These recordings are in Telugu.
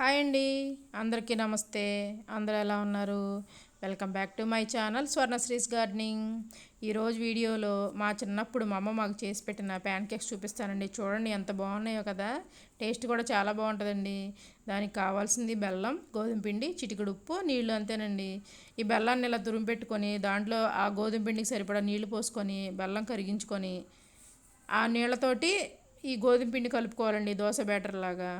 హాయ్ అండి. అందరికీ నమస్తే. అందరూ ఎలా ఉన్నారు? Welcome back to my channel Swarnasri's gardening. ఈరోజు వీడియోలో మా చిన్నప్పుడు మా అమ్మ మాకు చేసి పెట్టిన ప్యాన్ కేక్స్ చూపిస్తానండి. చూడండి ఎంత బాగున్నాయో కదా. టేస్ట్ కూడా చాలా బాగుంటుందండి. దానికి కావాల్సింది బెల్లం గోధుమ పిండి చిటికడు ఉప్పు నీళ్ళు అంతేనండి. ఈ బెల్లాన్ని ఇలా తురుము పెట్టుకొని దాంట్లో ఆ గోధుమ పిండికి సరిపడా నీళ్ళు పోసుకొని బెల్లం కరిగించుకొని ఆ నీళ్ళతోటి ఈ గోధుమ పిండి కలుపుకోవాలండి. దోశ బ్యాటర్ లాగా.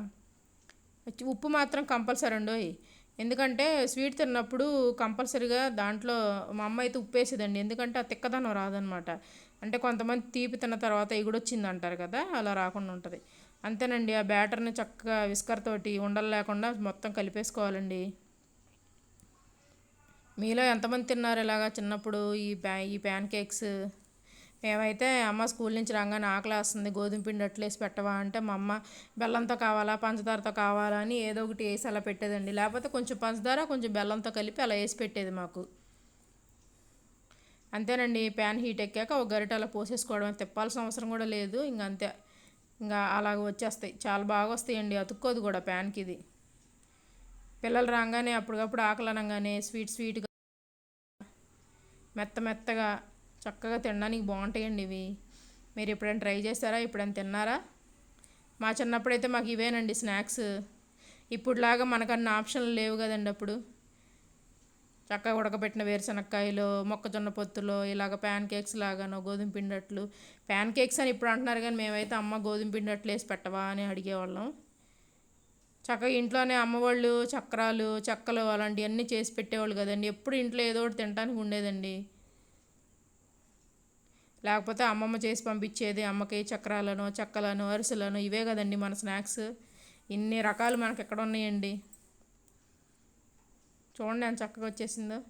ఉప్పు మాత్రం కంపల్సరీ అండి ఎందుకంటే స్వీట్ తిన్నప్పుడు కంపల్సరీగా దాంట్లో మా అమ్మ అయితే ఉప్పు వేసేదండి ఎందుకంటే ఆ తిక్కదనం రాదనమాట. అంటే కొంతమంది తీపి తిన్న తర్వాత ఎగుడొచ్చింది అంటారు కదా అలా రాకుండా ఉంటుంది. అంతేనండి ఆ బ్యాటర్ని చక్కగా విస్కర్తోటి ఉండలు లేకుండా మొత్తం కలిపేసుకోవాలండి. మీలో ఎంతమంది తిన్నారు ఇలాగా చిన్నప్పుడు ఈ ప్యా ఈ ప్యాన్ కేక్స్? మేమైతే అమ్మ స్కూల్ నుంచి రాగానే ఆకలి వస్తుంది గోధుమ పిండి అట్లేసి పెట్టవా అంటే మా అమ్మ బెల్లంతో కావాలా పంచదారతో కావాలా అని ఏదో ఒకటి వేసి అలా పెట్టేదండి. లేకపోతే కొంచెం పంచదార కొంచెం బెల్లంతో కలిపి అలా వేసి పెట్టేది మాకు. అంతేనండి ప్యాన్ హీట్ ఎక్కాక ఒక గరిట అలా పోసేసుకోవడం తిప్పాల్సిన అవసరం కూడా లేదు ఇంక అంతే. ఇంకా అలాగ వచ్చేస్తాయి. చాలా బాగా వస్తాయండి అతుక్కోదు కూడా ప్యాన్కి ఇది. పిల్లలు రాగానే అప్పటికప్పుడు ఆకలి అనగానే స్వీట్ స్వీట్గా మెత్త మెత్తగా చక్కగా తినడానికి బాగుంటాయండి ఇవి. మీరు ఎప్పుడైనా ట్రై చేస్తారా ఎప్పుడైనా తిన్నారా? మా చిన్నప్పుడైతే మాకు ఇవేనండి స్నాక్స్. ఇప్పుడులాగా మనకన్నా ఆప్షన్లు లేవు కదండి అప్పుడు. చక్కగా ఉడకబెట్టిన వేరుశనక్కాయలు మొక్కజొన్న పొత్తులు ఇలాగ ప్యాన్ కేక్స్ లాగానో గోధుమ పిండట్లు. ప్యాన్ కేక్స్ అని ఇప్పుడు అంటున్నారు కానీ మేమైతే అమ్మ గోధుమ పిండట్లు వేసి పెట్టవా అని అడిగేవాళ్ళం. చక్కగా ఇంట్లోనే అమ్మవాళ్ళు చక్రాలు చెక్కలు అలాంటివన్నీ చేసి పెట్టేవాళ్ళు కదండి. ఎప్పుడు ఇంట్లో ఏదో ఒకటి తినడానికి ఉండేదండి. లేకపోతే అమ్మమ్మ చేసి పంపించేది అమ్మకి చక్రాలను చెక్కలను అరిసెలను ఇవే కదండి మన స్నాక్స్. ఇన్ని రకాలు మనకి ఎక్కడ ఉన్నాయండి? చూడండి ఎంత చక్కగా వచ్చేసిందో.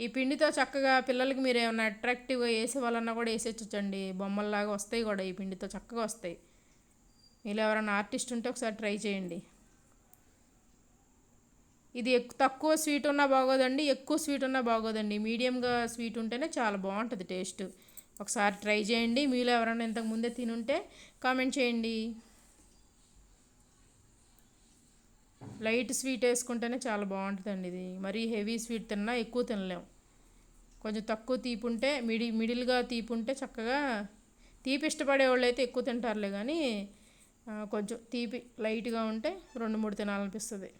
ఈ పిండితో చక్కగా పిల్లలకి మీరు ఏమైనా అట్రాక్టివ్గా వేసేవాళ్ళన్నా కూడా వేసేయచ్చండి. బొమ్మల్లాగా వస్తాయి కూడా ఈ పిండితో చక్కగా వస్తాయి. మీరు ఎవరైనా ఆర్టిస్ట్ ఉంటే ఒకసారి ట్రై చేయండి. ఇది ఎక్కువ తక్కువ స్వీట్ ఉన్నా బాగోదండి ఎక్కువ స్వీట్ ఉన్నా బాగోదండి. మీడియంగా స్వీట్ ఉంటేనే చాలా బాగుంటుంది టేస్ట్. ఒకసారి ట్రై చేయండి. మీలో ఎవరైనా ఇంతకు ముందే తినుంటే కామెంట్ చేయండి. లైట్ స్వీట్ వేసుకుంటేనే చాలా బాగుంటుందండి ఇది. మరీ హెవీ స్వీట్ తిన్నా ఎక్కువ తినలేం. కొంచెం తక్కువ తీపి ఉంటే మిడి మిడిల్గా తీపి ఉంటే చక్కగా తీపి ఇష్టపడే వాళ్ళు అయితే ఎక్కువ తింటారులే కానీ కొంచెం తీపి లైట్గా ఉంటే రెండు మూడు తినాలనిపిస్తుంది.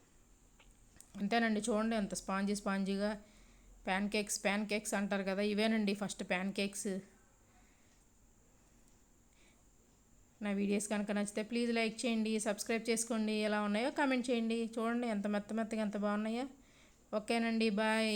అంతేనండి. చూడండి అంత స్పాంజీ స్పాంజీగా ప్యాన్ కేక్స్ ప్యాన్ కేక్స్ అంటారు కదా ఇవేనండి ఫస్ట్ ప్యాన్ కేక్స్. నా వీడియోస్ కనుక నచ్చితే ప్లీజ్ లైక్ చేయండి సబ్స్క్రైబ్ చేసుకోండి. ఎలా ఉన్నాయో కామెంట్ చేయండి. చూడండి ఎంత మెత్త మెత్తగా ఎంత బాగున్నాయో. ఓకేనండి బాయ్